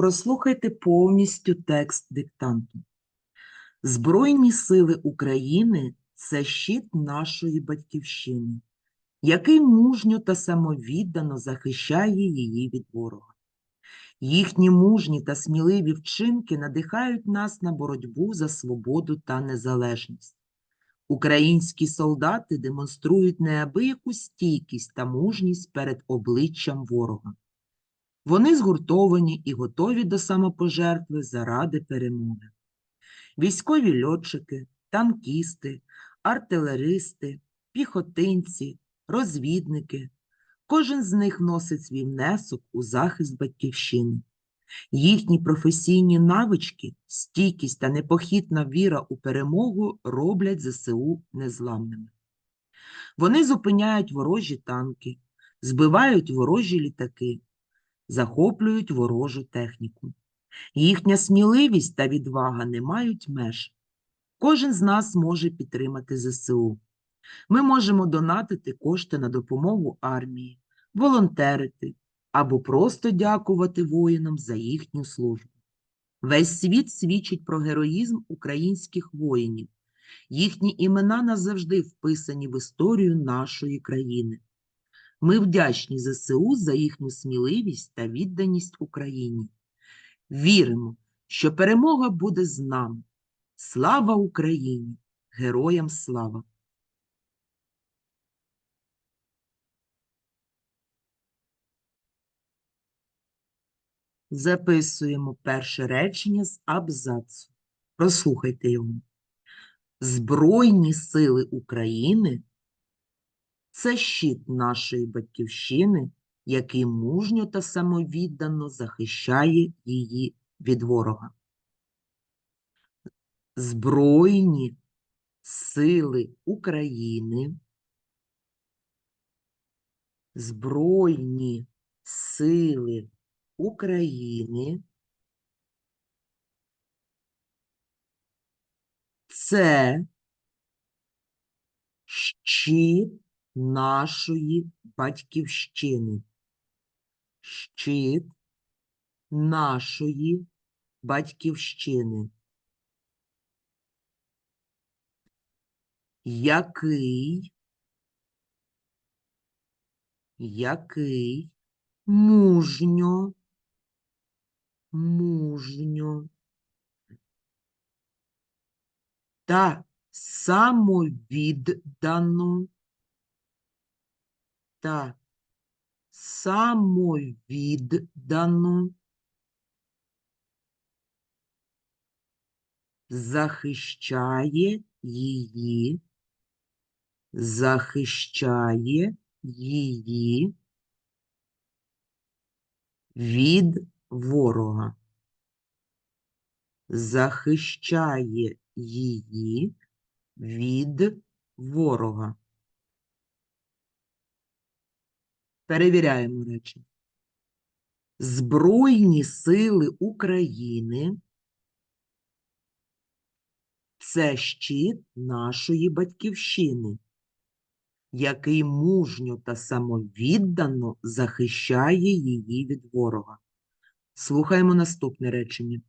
Прослухайте повністю текст диктанту. Збройні сили України це щит нашої батьківщини, який мужньо та самовіддано захищає її від ворога. Їхні мужні та сміливі вчинки надихають нас на боротьбу за свободу та незалежність. Українські солдати демонструють неабияку стійкість та мужність перед обличчям ворога. Вони згуртовані і готові до самопожертви заради перемоги. Військові льотчики, танкісти, артилеристи, піхотинці, розвідники. Кожен з них вносить свій внесок у захист батьківщини. Їхні професійні навички, стійкість та непохитна віра у перемогу роблять ЗСУ незламними. Вони зупиняють ворожі танки, збивають ворожі літаки, захоплюють ворожу техніку. Їхня сміливість та відвага не мають меж. Кожен з нас може підтримати ЗСУ. Ми можемо донатити кошти на допомогу армії, волонтерити або просто дякувати воїнам за їхню службу. Весь світ свідчить про героїзм українських воїнів. Їхні імена назавжди вписані в історію нашої країни. Ми вдячні ЗСУ за їхню сміливість та відданість Україні. Віримо, що перемога буде з нами. Слава Україні! Героям слава! Записуємо перше речення з абзацу. Прослухайте його. Збройні сили України це щит нашої батьківщини, який мужньо та самовіддано захищає її від ворога. Збройні сили України. Збройні сили України. Це щит нашої батьківщини. Щит нашої батьківщини. Який, який? Мужньо, мужньо. Та самовіддано та самовіддано захищає її, захищає її від ворога. Захищає її від ворога. Перевіряємо речі. Збройні сили України це щит нашої батьківщини, який мужньо та самовіддано захищає її від ворога. Слухаємо наступне речення.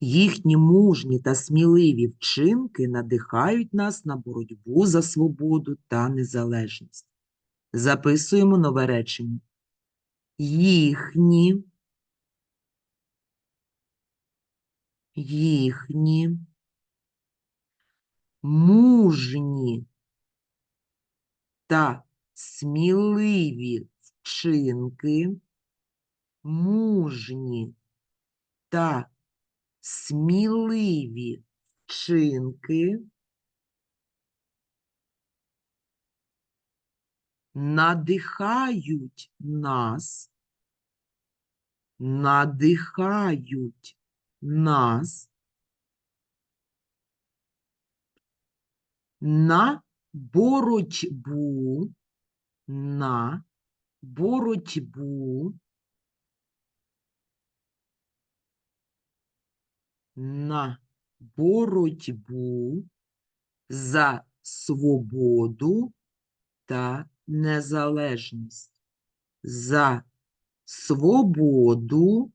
Їхні мужні та сміливі вчинки надихають нас на боротьбу за свободу та незалежність. Записуємо нове речення. Їхні, їхні. Мужні та сміливі вчинки, мужні та сміливі вчинки надихають нас, надихають нас на боротьбу, на боротьбу, на боротьбу за свободу та незалежність. За свободу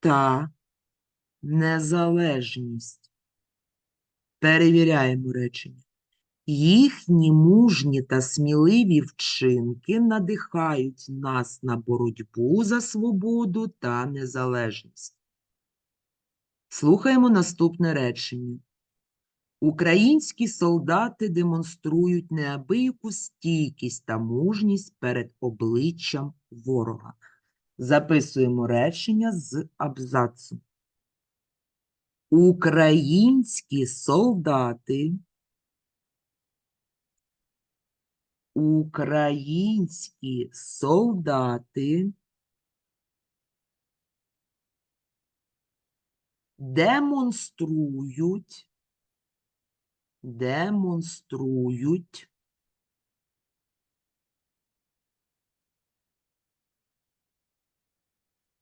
та незалежність. Перевіряємо речення. Їхні мужні та сміливі вчинки надихають нас на боротьбу за свободу та незалежність. Слухаємо наступне речення. Українські солдати демонструють неабияку стійкість та мужність перед обличчям ворога. Записуємо речення з абзацу. Українські солдати Українські солдати демонструють, демонструють.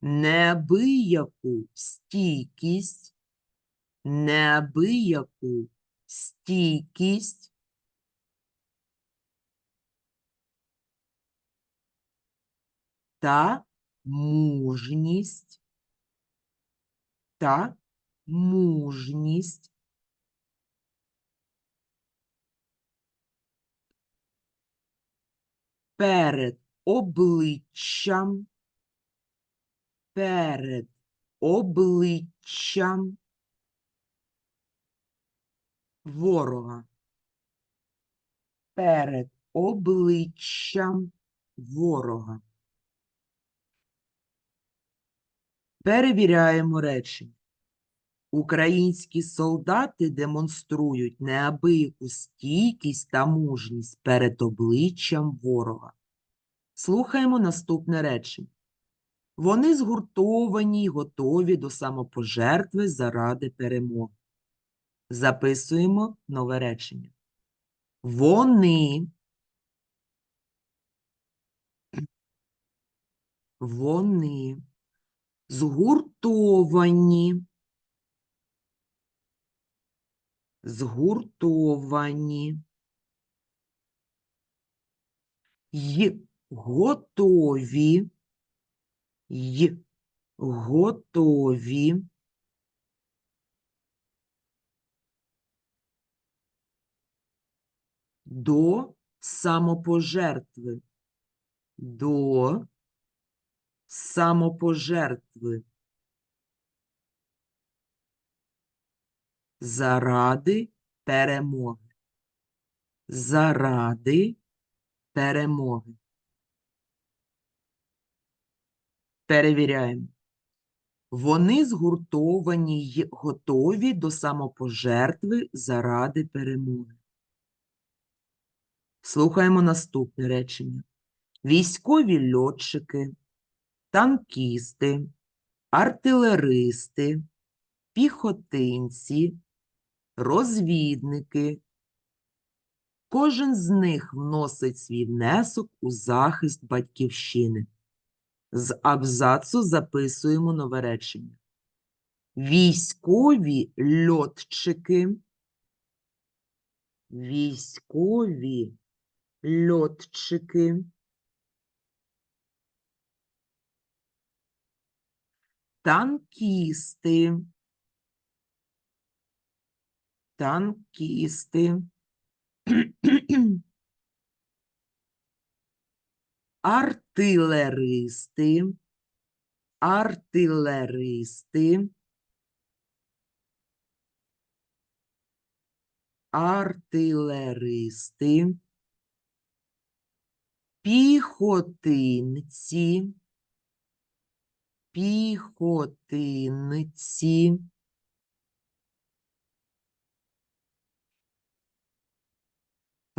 Неабияку стійкість, неабияку стійкість. Та мужність. Та мужність перед обличчям перед обличчям ворога перед обличчям ворога Перевіряємо речення. Українські солдати демонструють неабияку стійкість та мужність перед обличчям ворога. Слухаємо наступне речення. Вони згуртовані й готові до самопожертви заради перемоги. Записуємо нове речення. Вони вони згуртовані, згуртовані. Й готові, й готові. До самопожертви, до самопожертви заради перемоги. Заради перемоги. Перевіряємо. Вони згуртовані й готові до самопожертви заради перемоги. Слухаємо наступне речення. Військові льотчики, танкісти, артилеристи, піхотинці, розвідники. Кожен з них вносить свій внесок у захист батьківщини. З абзацу записуємо нове речення. Військові льотчики, військові льотчики, танкісти, танкісти, артилеристи, артилеристи, артилеристи, піхотинці, піхотинці,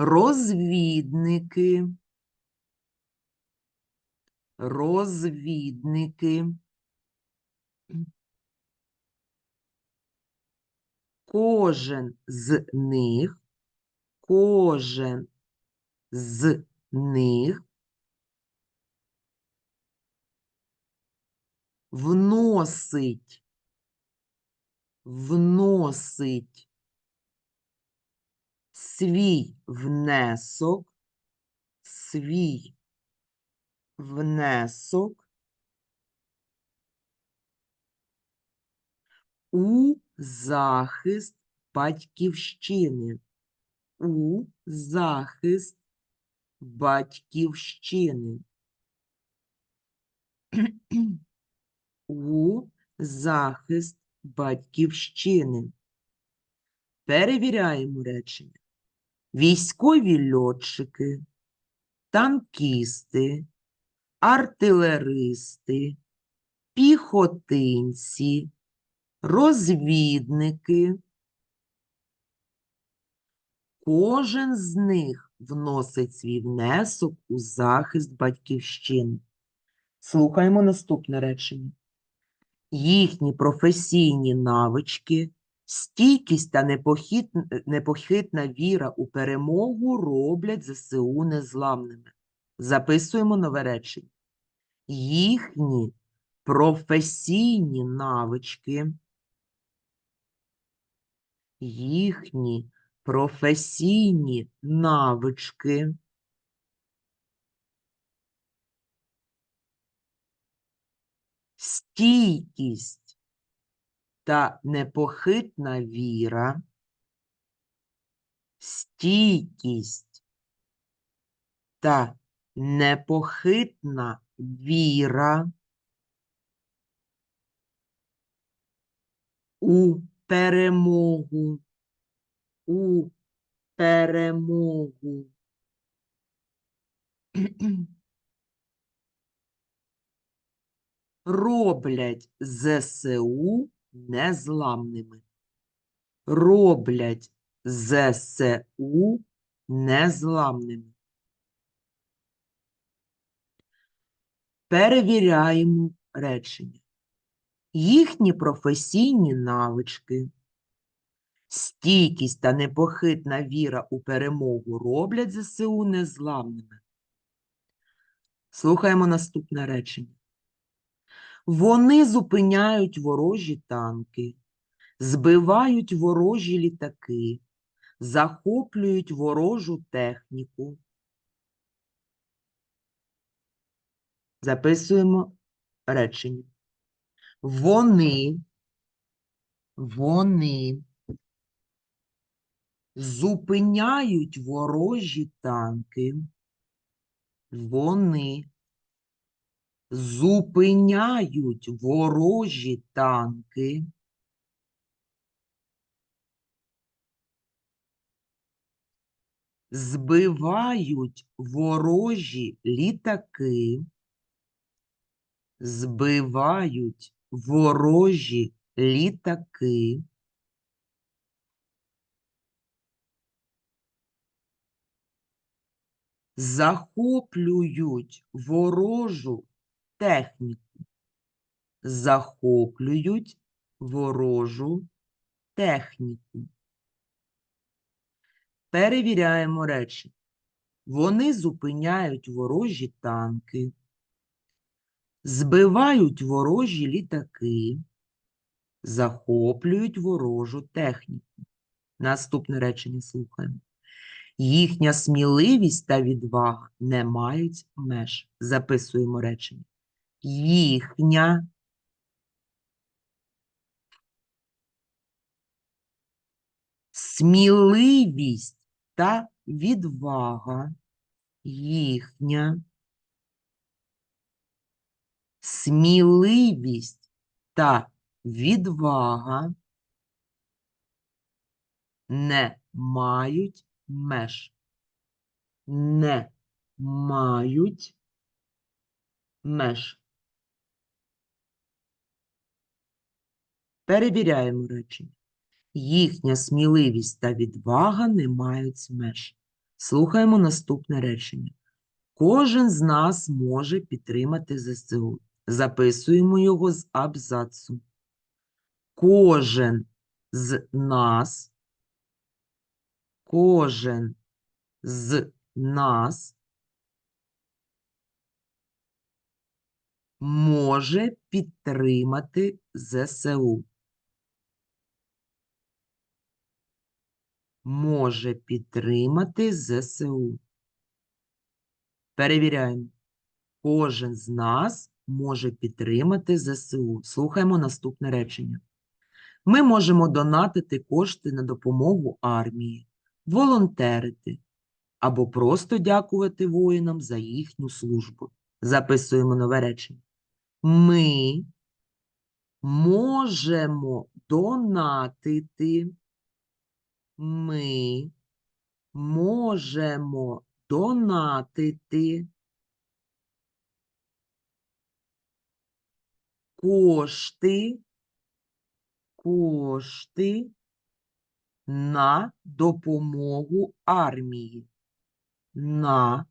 розвідники, розвідники, кожен з них, кожен з них вносить, вносить свій внесок, свій внесок у захист батьківщини. У захист батьківщини. У захист батьківщини. Перевіряємо речення. Військові льотчики, танкісти, артилеристи, піхотинці, розвідники. Кожен з них вносить свій внесок у захист батьківщини. Слухаємо наступне речення. Їхні професійні навички, стійкість та непохитн- непохитна віра у перемогу роблять ЗСУ незламними. Записуємо нове речення. Їхні професійні навички, їхні професійні навички стійкість та непохитна віра, стійкість та непохитна віра у перемогу, у перемогу. роблять ЗСУ незламними. Роблять ЗСУ незламними. Перевіряємо речення. Їхні професійні навички, стійкість та непохитна віра у перемогу роблять ЗСУ незламними. Слухаємо наступне речення. Вони зупиняють ворожі танки, збивають ворожі літаки, захоплюють ворожу техніку. Записуємо речення. Вони, вони зупиняють ворожі танки, вони зупиняють ворожі танки, збивають ворожі літаки, збивають ворожі літаки, захоплюють ворожу техніку, захоплюють ворожу техніку. Перевіряємо речі. Вони зупиняють ворожі танки, збивають ворожі літаки, захоплюють ворожу техніку. Наступне речення слухаємо. Їхня сміливість та відвага не мають меж. Записуємо речення. Їхня сміливість та відвага. Їхня сміливість та відвага не мають меж. Не мають меж. Перевіряємо речення. Їхня сміливість та відвага не мають меж. Слухаємо наступне речення. Кожен з нас може підтримати ЗСУ. Записуємо його з абзацу. Кожен з нас, кожен з нас може підтримати ЗСУ. Може підтримати ЗСУ. Перевіряємо. Кожен з нас може підтримати ЗСУ. Слухаємо наступне речення. Ми можемо донатити кошти на допомогу армії, волонтерити або просто дякувати воїнам за їхню службу. Записуємо нове речення. Ми можемо донатити. Ми можемо донатити кошти, кошти на допомогу армії. На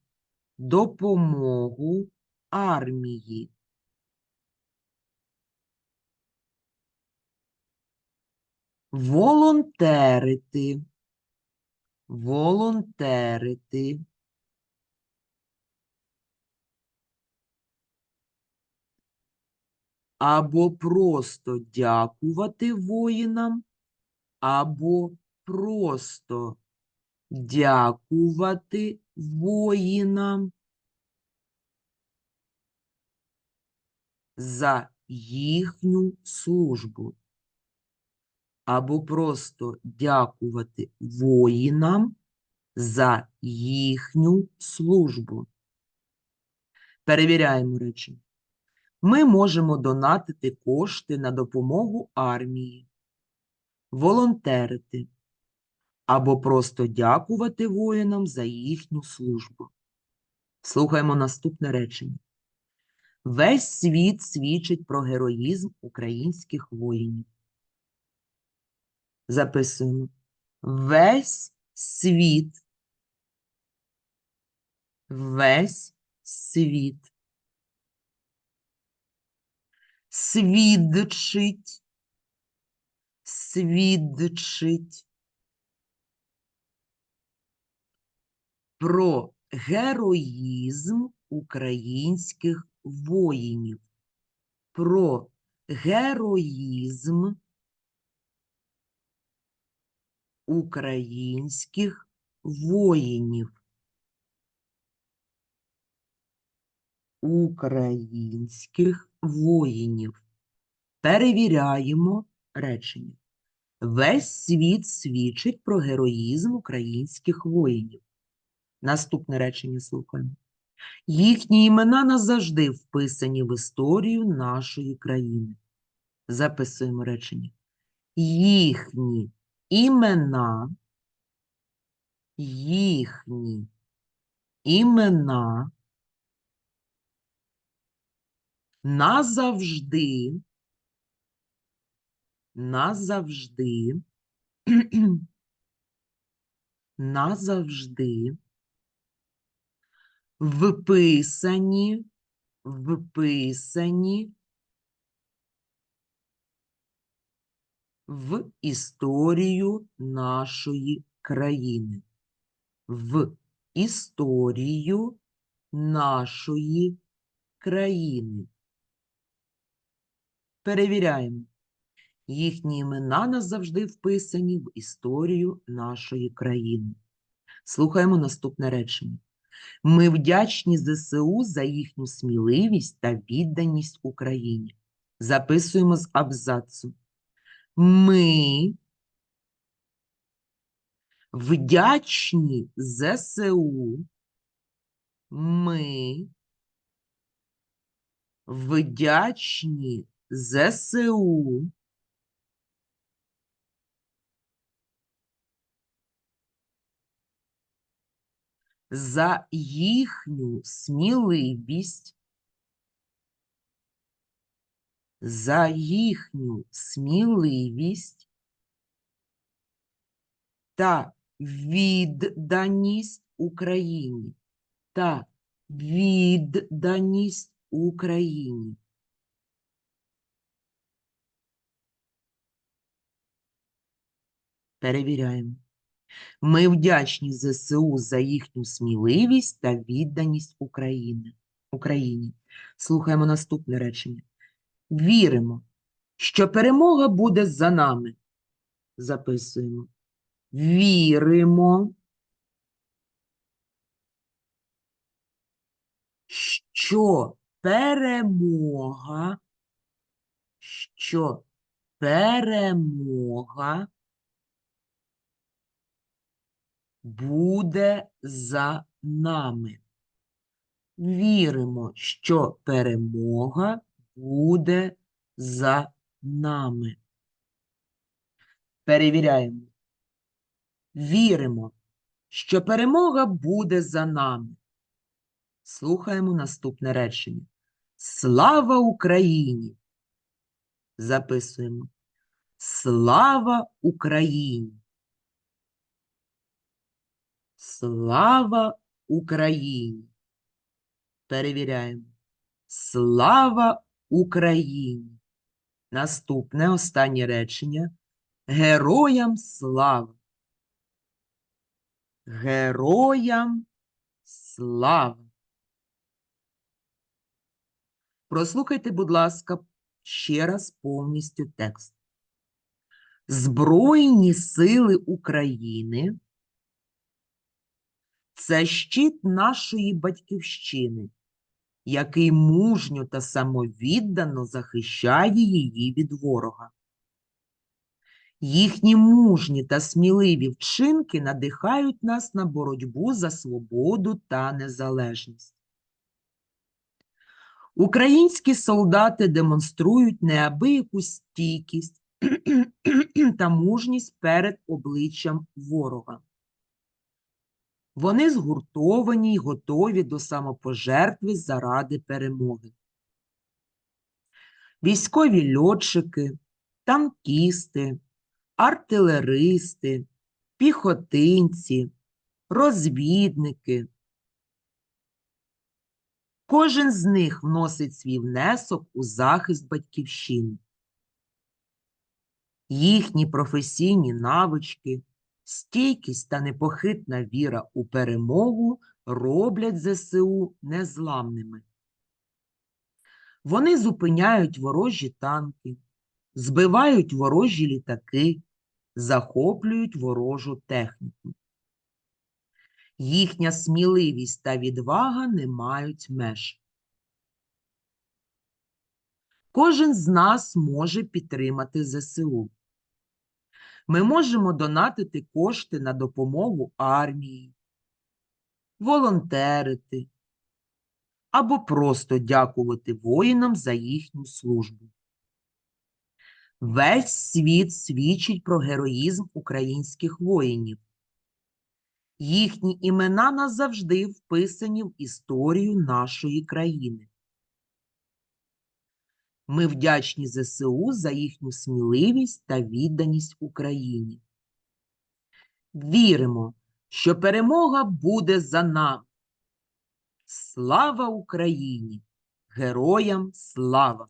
допомогу армії. Волонтерити. Волонтерити. Або просто дякувати воїнам, або просто дякувати воїнам за їхню службу. Або просто дякувати воїнам за їхню службу. Перевіряємо речення. Ми можемо донатити кошти на допомогу армії, волонтерити або просто дякувати воїнам за їхню службу. Слухаємо наступне речення. Весь світ свідчить про героїзм українських воїнів. Записуємо. Весь світ. Весь світ. Свідчить. Свідчить. Про героїзм українських воїнів. Про героїзм українських воїнів. Українських воїнів. Перевіряємо речення. Весь світ свідчить про героїзм українських воїнів. Наступне речення слухаємо. Їхні імена назавжди вписані в історію нашої країни. Записуємо речення. Їхні імена, їхні. Імена назавжди, назавжди, назавжди вписані, вписані в історію нашої країни. В історію нашої країни. Перевіряємо. Їхні імена назавжди вписані в історію нашої країни. Слухаємо наступне речення. Ми вдячні ЗСУ за їхню сміливість та відданість Україні. Записуємо з абзацу. Ми вдячні ЗСУ. Ми вдячні ЗСУ. За їхню сміливість, за їхню сміливість та відданість Україні та відданість Україні. Перевіряємо. Ми вдячні ЗСУ за їхню сміливість та відданість України. Україні. Слухаємо наступне речення. Віримо, що перемога буде за нами. Записуємо. Віримо, що перемога, що перемога буде за нами. Віримо, що перемога буде за нами. Перевіряємо. Віримо, що перемога буде за нами. Слухаємо наступне речення. Слава Україні! Записуємо. Слава Україні! Слава Україні! Перевіряємо. Слава Україні! Наступне останнє речення. Героям слава! Героям слава! Прослухайте, будь ласка, ще раз повністю текст. Збройні сили України це щит нашої батьківщини, який мужньо та самовіддано захищає її від ворога. Їхні мужні та сміливі вчинки надихають нас на боротьбу за свободу та незалежність. Українські солдати демонструють неабияку стійкість та мужність перед обличчям ворога. Вони згуртовані й готові до самопожертви заради перемоги. Військові льотчики, танкісти, артилеристи, піхотинці, розвідники. Кожен з них вносить свій внесок у захист батьківщини. Їхні професійні навички, стійкість та непохитна віра у перемогу роблять ЗСУ незламними. Вони зупиняють ворожі танки, збивають ворожі літаки, захоплюють ворожу техніку. Їхня сміливість та відвага не мають меж. Кожен з нас може підтримати ЗСУ. Ми можемо донатити кошти на допомогу армії, волонтерити або просто дякувати воїнам за їхню службу. Весь світ свідчить про героїзм українських воїнів. Їхні імена назавжди вписані в історію нашої країни. Ми вдячні ЗСУ за їхню сміливість та відданість Україні. Віримо, що перемога буде за нами. Слава Україні! Героям слава!